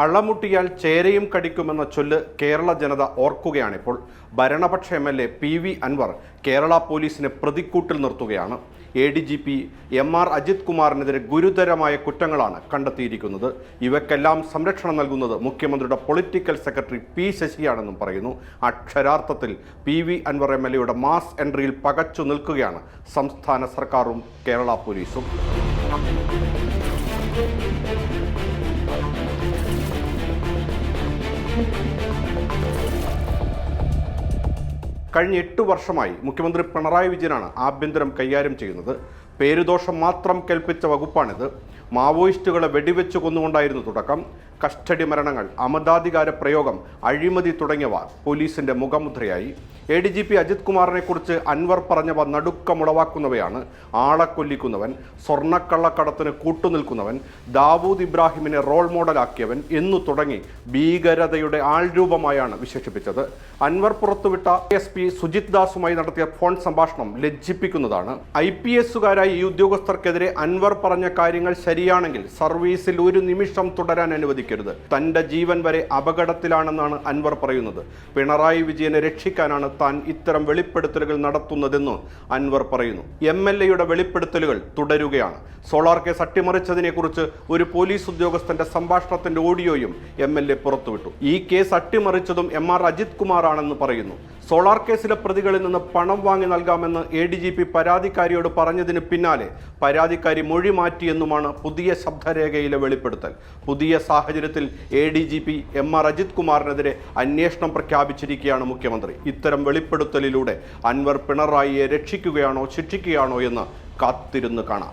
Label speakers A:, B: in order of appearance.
A: അള്ളമുട്ടിയാൽ ചേരയും കടിക്കുമെന്ന ചൊല്ല് കേരള ജനത ഓർക്കുകയാണിപ്പോൾ. ഭരണപക്ഷ M L A P V Anvar Kerala പോലീസിനെ പ്രതിക്കൂട്ടിൽ നിർത്തുകയാണ്. A D G P M R Ajith കുമാറിനെതിരെ ഗുരുതരമായ കുറ്റങ്ങളാണ് കണ്ടെത്തിയിരിക്കുന്നത്. ഇവയ്ക്കെല്ലാം സംരക്ഷണം നൽകുന്നത് മുഖ്യമന്ത്രിയുടെ പൊളിറ്റിക്കൽ സെക്രട്ടറി പി ശശിയാണെന്നും പറയുന്നു. അക്ഷരാർത്ഥത്തിൽ P V Anvar M L എയുടെ മാസ് എൻട്രിയിൽ പകച്ചു നിൽക്കുകയാണ് സംസ്ഥാന സർക്കാരും കേരള പോലീസും. കഴിഞ്ഞ എട്ട് വർഷമായി മുഖ്യമന്ത്രി പിണറായി വിജയനാണ് ആഭ്യന്തരം കൈകാര്യം ചെയ്യുന്നത്. പേരുദോഷം മാത്രം കേൾപ്പിച്ച വകുപ്പാണിത്. മാവോയിസ്റ്റുകളെ വെടിവെച്ച് കൊന്നുകൊണ്ടായിരുന്നു തുടക്കം. കസ്റ്റഡി മരണങ്ങൾ അമതാധികാര പ്രയോഗം അഴിമതി തുടങ്ങിയവ പോലീസിന്റെ മുഖമുദ്രയായി. A D G P Ajith കുമാറിനെ കുറിച്ച് അൻവർ പറഞ്ഞവ നടുക്കമുളവാക്കുന്നവയാണ്. ആളെ കൊല്ലിക്കുന്നവൻ സ്വർണക്കള്ളക്കടത്തിന് കൂട്ടുനിൽക്കുന്നവൻ ദാവൂദ് ഇബ്രാഹിമിനെ റോൾ മോഡലാക്കിയവൻ എന്നു തുടങ്ങി ഭീകരതയുടെ ആൾരൂപമായാണ് വിശേഷിപ്പിച്ചത്. അൻവർ പുറത്തുവിട്ട എസ് പി സുജിത് ദാസുമായി നടത്തിയ ഫോൺ സംഭാഷണം ലജ്ജിപ്പിക്കുന്നതാണ്. ഐ പി എസുകാരായ ഈ ഉദ്യോഗസ്ഥർക്കെതിരെ അൻവർ പറഞ്ഞ കാര്യങ്ങൾ ശരിയാണെങ്കിൽ സർവീസിൽ ഒരു നിമിഷം തുടരാൻ അനുവദിക്കരുത് തന്റെ ജീവൻ വരെ അപകടത്തിലാണെന്നാണ് അൻവർ പറയുന്നത്. പിണറായി വിജയനെ രക്ഷിക്കാനാണ് താൻ ഇത്തരം വെളിപ്പെടുത്തലുകൾ നടത്തുന്നതെന്ന് അൻവർ പറയുന്നു. എം എൽ എയുടെ വെളിപ്പെടുത്തലുകൾ തുടരുകയാണ്. സോളാർ കേസ് അട്ടിമറിച്ചതിനെക്കുറിച്ച് ഒരു പോലീസ് ഉദ്യോഗസ്ഥന്റെ സംഭാഷണത്തിന്റെ ഓഡിയോയും എം എൽ എ പുറത്തുവിട്ടു. ഈ കേസ് അട്ടിമറിച്ചതും എം ആർ അജിത് കുമാറാണെന്ന് പറയുന്നു. സോളാർ കേസിലെ പ്രതികളിൽ നിന്ന് പണം വാങ്ങി നൽകാമെന്ന് എ ഡി ജി പി പരാതിക്കാരിയോട് പറഞ്ഞതിന് പിന്നാലെ പരാതിക്കാരി മൊഴി മാറ്റിയെന്നുമാണ് പുതിയ ശബ്ദരേഖയിലെ വെളിപ്പെടുത്തൽ. പുതിയ സാഹചര്യത്തിൽ A D G P M R Ajith കുമാറിനെതിരെ അന്വേഷണം പ്രഖ്യാപിച്ചിരിക്കുകയാണ് മുഖ്യമന്ത്രി. ഇത്തരം വെളിപ്പെടുത്തലിലൂടെ അൻവർ പിണറായിയെ രക്ഷിക്കുകയാണോ ശിക്ഷിക്കുകയാണോ എന്ന് കാത്തിരുന്ന് കാണാം.